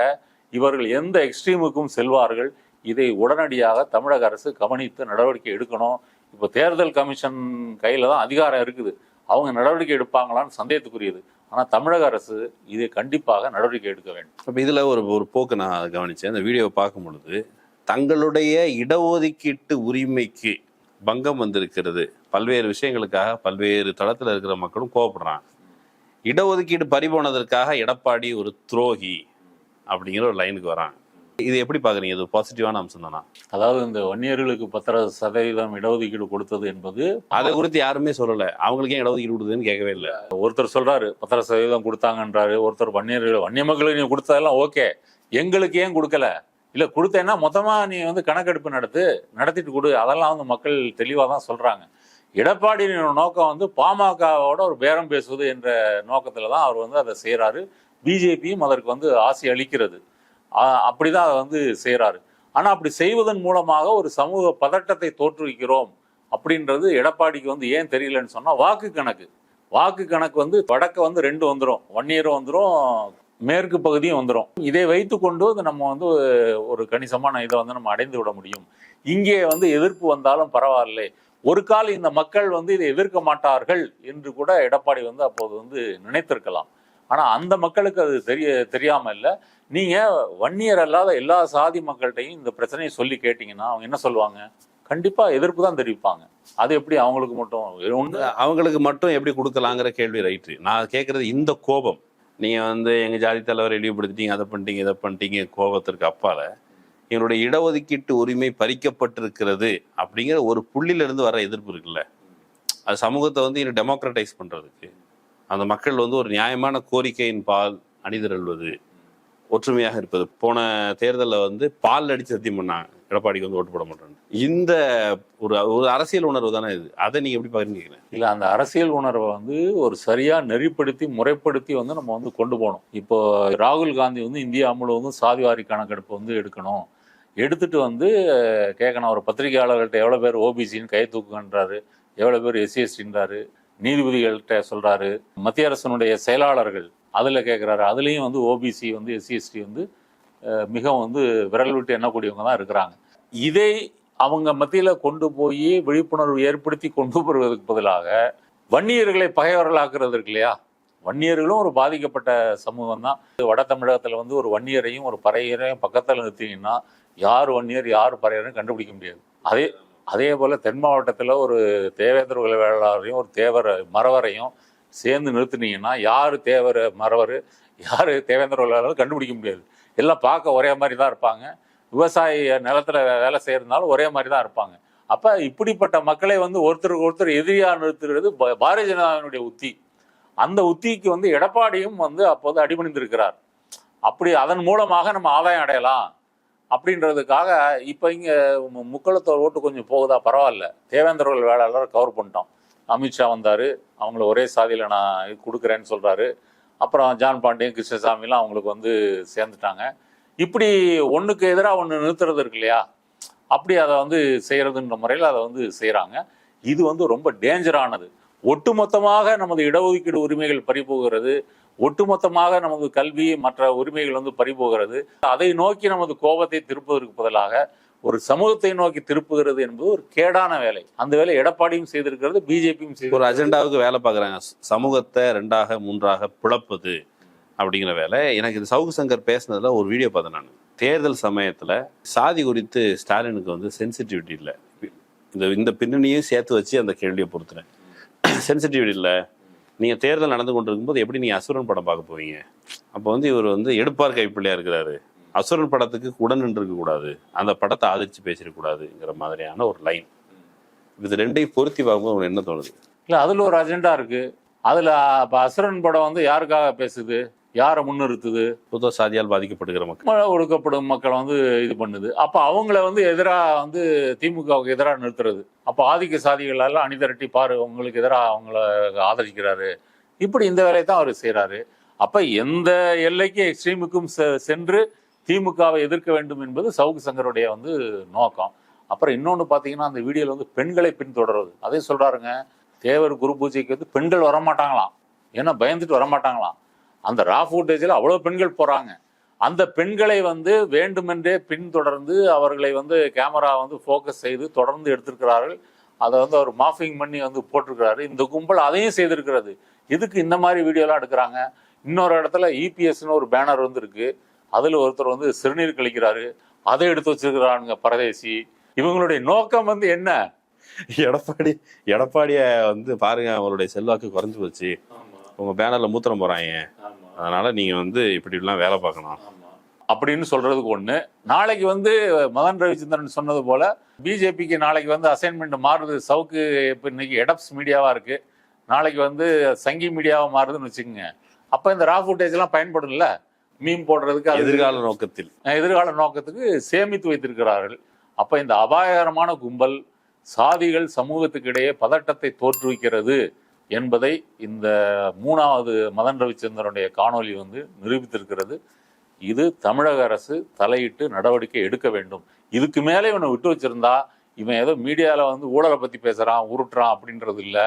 இவர்கள் எந்த எக்ஸ்ட்ரீமுக்கும் செல்வார்கள். இதை உடனடியாக தமிழக அரசு கவனித்து நடவடிக்கை எடுக்கணும். இப்போ தேர்தல் கமிஷன் கையில் தான் அதிகாரம் இருக்குது. அவங்க நடவடிக்கை எடுப்பாங்களான்னு சந்தேகத்துக்குரியது. ஆனால் தமிழக அரசு இதை கண்டிப்பாக நடவடிக்கை எடுக்க வேண்டும். இப்போ இதில் ஒரு ஒரு போக்கு நான் கவனித்தேன் அந்த வீடியோவை பார்க்கும் பொழுது தங்களுடைய இடஒதுக்கீட்டு உரிமைக்கு பங்கம் வந்திருக்கிறது. பல்வேறு விஷயங்களுக்காக பல்வேறு தளத்தில் இருக்கிற மக்களும் கோவப்படுறாங்க. இடஒதுக்கீடு பறிபோனதற்காக எடப்பாடி ஒரு துரோகி அப்படிங்கிற ஒரு லைனுக்கு வராங்க. இது எப்படி பாக்குறீங்க? இது பாசிட்டிவான அம்சம் தானா? அதாவது இந்த வன்னியர்களுக்கு பத்திர சதவீதம் இடஒதுக்கீடு கொடுத்தது என்பது அதை குறித்து யாருமே சொல்லல. அவங்களுக்கு ஏன் இடஒதுக்கீடு கொடுத்ததுன்னு கேட்கவே இல்லை. ஒருத்தர் சொல்றாரு பத்திர சதவீதம் கொடுத்தாங்கன்றாரு. ஒருத்தர் வன்னியர்கள் வன்னிய மக்களுக்கு நீ கொடுத்ததெல்லாம் ஓகே. எங்களுக்கு ஏன் கொடுக்கல? இல்ல கொடுத்தேன்னா மொத்தமா நீ வந்து கணக்கெடுப்பு நடத்து நடத்திட்டு கொடு. அதெல்லாம் வந்து மக்கள் தெளிவா தான் சொல்றாங்க. எடப்பாடியின் நோக்கம் வந்து பாமகவோட ஒரு பேரம் பேசுவது என்ற நோக்கத்துல தான் அவர் வந்து அதை செய்றாரு. பிஜேபியும் அதற்கு வந்து ஆசை அளிக்கிறது. அப்படிதான் அதை வந்து செய்கிறாரு ஆனால் அப்படி செய்வதன் மூலமாக ஒரு சமூக பதட்டத்தை தோற்றுவிக்கிறோம் அப்படின்றது எடப்பாடிக்கு வந்து ஏன் தெரியலன்னு சொன்னால் வாக்கு கணக்கு. வாக்கு கணக்கு வந்து வடக்க வந்து ரெண்டு வந்துடும் வன்னியரும் வந்துடும் மேற்கு பகுதியும் வந்துடும் இதை வைத்துக்கொண்டு வந்து நம்ம வந்து ஒரு கணிசமான இதை வந்து நம்ம அடைந்து விட முடியும். இங்கே வந்து எதிர்ப்பு வந்தாலும் பரவாயில்லை. ஒரு கால் இந்த மக்கள் வந்து இதை எதிர்க்க மாட்டார்கள் என்று கூட எடப்பாடி வந்து அப்போது வந்து நினைத்திருக்கலாம். ஆனால் அந்த மக்களுக்கு அது தெரிய தெரியாமல் இல்லை. நீங்கள் வன்னியர் அல்லாத எல்லா சாதி மக்கள்கிட்டையும் இந்த பிரச்சனையை சொல்லி கேட்டிங்கன்னா அவங்க என்ன சொல்லுவாங்க? கண்டிப்பாக எதிர்ப்பு தான் தெரிவிப்பாங்க. அது எப்படி அவங்களுக்கு மட்டும் ஒன்று அவங்களுக்கு மட்டும் எப்படி கொடுக்கலாங்கிற கேள்வி ரைட்டு. நான் கேட்குறது இந்த கோபம். நீங்கள் வந்து எங்கள் ஜாதி தலைவர் இழிவுபடுத்திட்டீங்க அதை பண்ணிட்டீங்க இதை பண்ணிட்டீங்க கோபத்திற்கு அப்பால. எங்களுடைய இடஒதுக்கீட்டு உரிமை பறிக்கப்பட்டிருக்கிறது அப்படிங்கிற ஒரு புள்ளியிலிருந்து வர எதிர்ப்பு இருக்குல்ல. அது சமூகத்தை வந்து இன்னும் டெமோக்ரட்டைஸ் பண்ணுறதுக்கு அந்த மக்கள் வந்து ஒரு நியாயமான கோரிக்கையின் பால் அணிதிரள்வது ஒற்றுமையாக இருப்பது. போன தேர்தலில் வந்து பால் அடிச்சு சத்தியம் பண்ணாங்க. எடப்பாடிக்கு வந்து ஓட்டு போட மாட்டேன் இந்த ஒரு ஒரு அரசியல் உணர்வு தானே இது. அதை நீங்க எப்படி பகிர்ந்துக்கிறேன் இல்லை இல்ல அந்த அரசியல் உணர்வை வந்து ஒரு சரியா நெறிப்படுத்தி முறைப்படுத்தி வந்து நம்ம வந்து கொண்டு போகணும். இப்போ ராகுல் காந்தி வந்து இந்தியா முழுவதும் சாதிவாரி கணக்கெடுப்பு வந்து எடுக்கணும். எடுத்துட்டு வந்து கேட்கணும் ஒரு பத்திரிகையாளர்கள்ட்ட எவ்வளோ பேர் ஓபிசின்னு கை தூக்குன்றாரு எவ்வளோ பேர் எஸ்சிஎஸ்டின்றாரு நீதிபதிகள்கிட்ட சொல்கிறாரு மத்திய அரசனுடைய செயலாளர்கள் அதில் கேட்குறாரு அதுலேயும் வந்து ஓபிசி வந்து எஸ்சி எஸ்டி வந்து மிகவும் வந்து விரல் விட்டு எண்ணக்கூடியவங்க தான் இருக்கிறாங்க. இதை அவங்க மத்தியில் கொண்டு போய் விழிப்புணர்வு ஏற்படுத்தி கொண்டு வருவதற்கு பதிலாக வன்னியர்களை பகைவர்களாக்குறது இருக்கு இல்லையா? வன்னியர்களும் ஒரு பாதிக்கப்பட்ட சமூகம் தான். வட தமிழகத்தில் வந்து ஒரு வன்னியரையும் ஒரு பறையரையும் பக்கத்தில் நிறுத்தீங்கன்னா யார் வன்னியர் யார் பறையரையும் கண்டுபிடிக்க முடியாது. அதே அதே போல் தென் மாவட்டத்தில் ஒரு தேவேந்திர குல ஒரு தேவர மறவரையும் சேர்ந்து நிறுத்துனீங்கன்னா யார் தேவர் மறவர் யார் தேவேந்திர குல கண்டுபிடிக்க முடியாது. எல்லாம் பார்க்க ஒரே மாதிரி தான் இருப்பாங்க. விவசாய நிலத்தில் வேலை செய்கிறதுனாலும் ஒரே மாதிரி தான் இருப்பாங்க. அப்போ இப்படிப்பட்ட மக்களை வந்து ஒருத்தருக்கு ஒருத்தர் எதிரியாக நிறுத்துறது பாரதிய ஜனதாவினுடைய உத்தி. அந்த உத்திக்கு வந்து எடப்பாடியும் வந்து அப்போது அடிபணிந்திருக்கிறார். அப்படி அதன் மூலமாக நம்ம ஆதாயம் அடையலாம். அப்படின்றதுக்காக இப்போ இங்கே முக்களத்தோர் ஓட்டு கொஞ்சம் போகுதா? பரவாயில்ல. தேவேந்திரர்கள் வேளாளர் கவர் பண்ணிட்டோம். அமித்ஷா வந்தார். அவங்கள ஒரே சாதியில் நான் இது கொடுக்குறேன்னு சொல்கிறாரு அப்புறம் ஜான் பாண்டியன் கிருஷ்ணசாமிலாம் அவங்களுக்கு வந்து சேர்ந்துட்டாங்க. இப்படி ஒன்றுக்கு எதிராக ஒன்று நிறுத்துறது இருக்கு இல்லையா? அப்படி அதை வந்து செய்கிறதுன்ற முறையில் அதை வந்து செய்கிறாங்க இது வந்து ரொம்ப டேஞ்சரானது ஒட்டுமொத்தமாக நமது இடஒதுக்கீடு உரிமைகள் பறிபோகிறது ஒட்டுமொத்தமாக நமது கல்வி மற்ற உரிமைகள் வந்து பறிபோகிறது. அதை நோக்கி நமது கோபத்தை திருப்புவதற்கு பதிலாக ஒரு சமூகத்தை நோக்கி திருப்புகிறது என்பது ஒரு கேடான வேலை. அந்த வேலை எடப்பாடியும் செய்திருக்கிறது பிஜேபியும் ஒரு அஜெண்டாவுக்கு வேலை பார்க்குறாங்க. சமூகத்தை ரெண்டாக மூன்றாக பிளப்பது அப்படிங்கிற வேலை. எனக்கு இது சவுக்கு சங்கர் பேசுனதுல ஒரு வீடியோ பார்த்தேன் நான். தேர்தல் சமயத்துல சாதி குறித்து ஸ்டாலினுக்கு வந்து சென்சிட்டிவிட்டி இல்லை. இந்த இந்த பின்னணியும் சேர்த்து வச்சு அந்த கேள்வியை பொறுத்துறேன். சென்சிட்டிவிட்டி இல்லை. நீங்கள் தேர்தல் நடந்து கொண்டிருக்கும்போது எப்படி நீங்கள் அசுரன் படம் பார்க்க போவீங்க? அப்போ வந்து இவர் வந்து எடுப்பார் கைப்பிள்ளையாக இருக்கிறாரு. அசுரன் படத்துக்கு உடன் நின்று கூடாது. அந்த படத்தை ஆதரிச்சு பேசிடக்கூடாதுங்கிற மாதிரியான ஒரு லைன் இது ரெண்டையும் பொருத்தி பார்க்கும்போது உங்களுக்கு என்ன தோணுது? இல்லை அதில் ஒரு அஜெண்டா இருக்குது அதில் இப்போ அசுரன் படம் வந்து யாருக்காக பேசுது? யாரை முன்னிறுத்துது? புத்த சாதியால் பாதிக்கப்படுகிற மக்கள். ஒடுக்கப்படும் மக்களை வந்து இது பண்ணுது. அப்போ அவங்கள வந்து எதிராக வந்து திமுகவுக்கு எதிராக நிறுத்துறது. அப்போ ஆதிக்க சாதிகள் எல்லாம் அணிதிரட்டி பாரு உங்களுக்கு எதிராக அவங்கள ஆதரிக்கிறாரு. இப்படி இந்த வேலையை தான் அவர் செய்கிறாரு அப்போ எந்த எல்லைக்கு எக்ஸ்ட்ரீமுக்கும் சென்று திமுகவை எதிர்க்க வேண்டும் என்பது சவுக்கு சங்கருடைய வந்து நோக்கம். அப்புறம் இன்னொன்று பார்த்தீங்கன்னா அந்த வீடியோவில் வந்து பெண்களை பின்தொடர்றது. அதே சொல்றாருங்க தேவர் குரு பூஜைக்கு வந்து பெண்கள் வரமாட்டாங்களாம். ஏன்னா பயந்துட்டு வரமாட்டாங்களாம். அந்த ரா ஃபுட்டேஜில் அவ்வளோ பெண்கள் போகிறாங்க அந்த பெண்களை வந்து வேண்டுமென்றே பின்தொடர்ந்து அவர்களை வந்து கேமரா வந்து ஃபோக்கஸ் செய்து தொடர்ந்து எடுத்திருக்கிறார்கள். அதை வந்து அவர் மாஃபிங் பண்ணி வந்து போட்டிருக்கிறாரு. இந்த கும்பல் அதையும் செய்திருக்கிறது. எதுக்கு இந்த மாதிரி வீடியோலாம் எடுக்கிறாங்க? இன்னொரு இடத்துல இபிஎஸ்னு ஒரு பேனர் வந்து இருக்கு அதில் ஒருத்தர் வந்து சிறுநீர் கழிக்கிறாரு. அதை எடுத்து வச்சிருக்கிறானுங்க பரதேசி. இவங்களுடைய நோக்கம் வந்து என்ன? எடப்பாடி எடப்பாடியை வந்து பாருங்க அவங்களுடைய செல்வாக்கு குறைஞ்சு போச்சு. உங்க பேனர்ல மூத்திரம் போறாங்க. அதனால நீங்க வந்து இப்படி எல்லாம் வேலை பார்க்கணும். அப்படின்னு சொல்றதுக்கு ஒண்ணு. நாளைக்கு வந்து மதன் ரவிச்சந்திரன் சொன்னது போல பிஜேபிக்கு நாளைக்கு வந்து அசைன்மெண்ட் மாறுது. சவுக்கு இப்போ இன்னைக்கு எடப்ஸ் மீடியாவா இருக்கு. நாளைக்கு வந்து சங்கி மீடியாவா மாறுதுன்னு வச்சுக்கோங்க. அப்ப இந்த ரா ஃபுட்டேஜ் எல்லாம் பயன்படும்ல? மீம் போடுறதுக்கு எதிர்கால நோக்கத்தில். எதிர்கால நோக்கத்துக்கு சேமித்து வைத்திருக்கிறார்கள். அப்ப இந்த அபாயகரமான கும்பல் சாதிகள் சமூகத்துக்கு இடையே பதட்டத்தை தோற்றுவிக்கிறது. என்பதை இந்த மூணாவது மதன் ரவிச்சந்திரனுடைய காணொளி வந்து நிரூபித்திருக்கிறது. இது தமிழக அரசு தலையிட்டு நடவடிக்கை எடுக்க வேண்டும். இதுக்கு மேலே இவனை விட்டு வச்சிருந்தா இவன் ஏதோ மீடியால வந்து ஊழலை பத்தி பேசுறான் உருட்டுறான் அப்படின்றது இல்ல.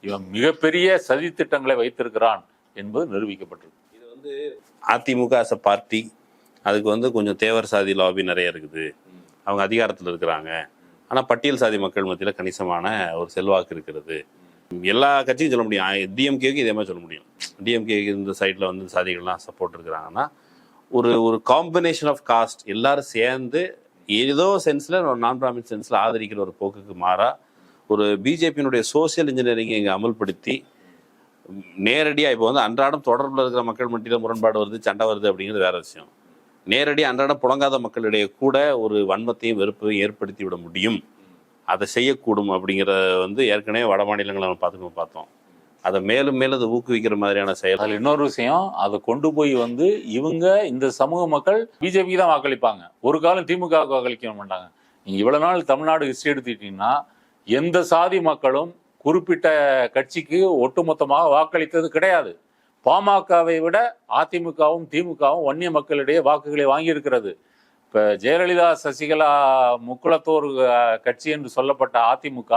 இவன் மிகப்பெரிய சதி திட்டங்களை வைத்திருக்கிறான் என்பது நிரூபிக்கப்பட்டிருக்கு. அதிமுக as a பார்ட்டி அதுக்கு வந்து கொஞ்சம் தேவர் சாதி லாபி நிறைய இருக்குது. அவங்க அதிகாரத்தில் இருக்கிறாங்க. ஆனால் பட்டியல் சாதி மக்கள் மத்தியில் கணிசமான ஒரு செல்வாக்கு இருக்கிறது. எல்லா கட்சியும் சொல்ல முடியும். டிஎம்கேக்கு இதே மாதிரி சொல்ல முடியும். டிஎம்கேக்கு இந்த சைடில் வந்து சாதிகள்லாம் சப்போர்ட் இருக்கிறாங்கன்னா ஒரு ஒரு காம்பினேஷன் ஆஃப் காஸ்ட் எல்லாரும் சேர்ந்து ஏதோ சென்ஸில் ஒரு நான் பிராமின் சென்ஸில் ஆதரிக்கிற ஒரு போக்குக்கு மாறா ஒரு பிஜேபியினுடைய சோசியல் இன்ஜினியரிங்கை இங்கே அமல்படுத்தி நேரடியாக இப்போ வந்து அன்றாடம் தொடர்பில் இருக்கிற மக்கள் மத்தியில் முரண்பாடு வருது சண்டை வருது அப்படிங்கிறது வேற விஷயம். நேரடியாக அன்றாடம் புழங்காத மக்களிடையே கூட ஒரு வன்மத்தையும் வெறுப்பையும் ஏற்படுத்தி விட முடியும். அதை செய்யக்கூடும் அப்படிங்கிறத வந்து ஏற்கனவே வட மாநிலங்களை நம்ம பார்த்துக்கணும் பார்த்தோம். அதை மேலும் மேலும் அதை ஊக்குவிக்கிற மாதிரியான செயல். அதில் இன்னொரு விஷயம் அதை கொண்டு போய் வந்து இவங்க இந்த சமூக மக்கள் பிஜேபிக்கு தான் வாக்களிப்பாங்க. ஒரு காலம் திமுக வாக்களிக்க மாட்டாங்க. நீங்கள் இவ்வளோ நாள் தமிழ்நாடு ஹிஸ்ட்ரி எடுத்துக்கிட்டீங்கன்னா எந்த சாதி மக்களும் குறிப்பிட்ட கட்சிக்கு ஒட்டுமொத்தமாக வாக்களித்தது கிடையாது. பாமகவை விட அதிமுகவும் திமுகவும் வன்னிய மக்களிடையே வாக்குகளை வாங்கியிருக்கிறது. இப்ப ஜெயலலிதா சசிகலா முக்குளத்தோர் கட்சி என்று சொல்லப்பட்ட அதிமுக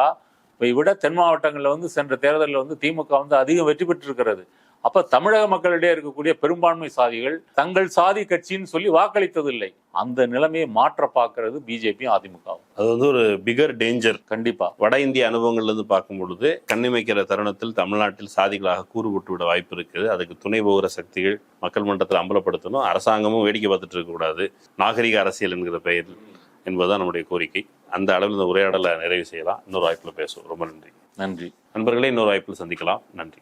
இப்போ விட தென் மாவட்டங்களில் வந்து சென்ற தேர்தலில் வந்து திமுக வந்து அதிகம் வெற்றி பெற்றிருக்கிறது. அப்ப தமிழக மக்களிடையே இருக்கக்கூடிய பெரும்பான்மை சாதிகள் தங்கள் சாதி கட்சின்னு சொல்லி வாக்களித்ததில்லை. அந்த நிலைமையை மாற்ற பார்க்கிறது பிஜேபியும் அதிமுகவும் அது வந்து ஒரு பிகர் டேஞ்சர் கண்டிப்பா. வட இந்திய அனுபவங்கள்ல இருந்து பார்க்கும் பொழுது கண்ணிமைக்கிற தருணத்தில் தமிழ்நாட்டில் சாதிகளாக கூறு போட்டு விட வாய்ப்பு இருக்குது. அதுக்கு துணை போகிற சக்திகள் மக்கள் மன்றத்தில் அம்பலப்படுத்தணும். அரசாங்கமும் வேடிக்கை பார்த்துட்டு இருக்கக்கூடாது நாகரிக அரசியல் என்கிற பெயரில் என்பதுதான் நம்முடைய கோரிக்கை. அந்த அளவில் இந்த உரையாடலை நிறைவு செய்யலாம். இன்னொரு வாய்ப்பில் பேசுவோம். ரொம்ப நன்றி. நன்றி. நண்பர்களே இன்னொரு வாய்ப்பில் சந்திக்கலாம். நன்றி.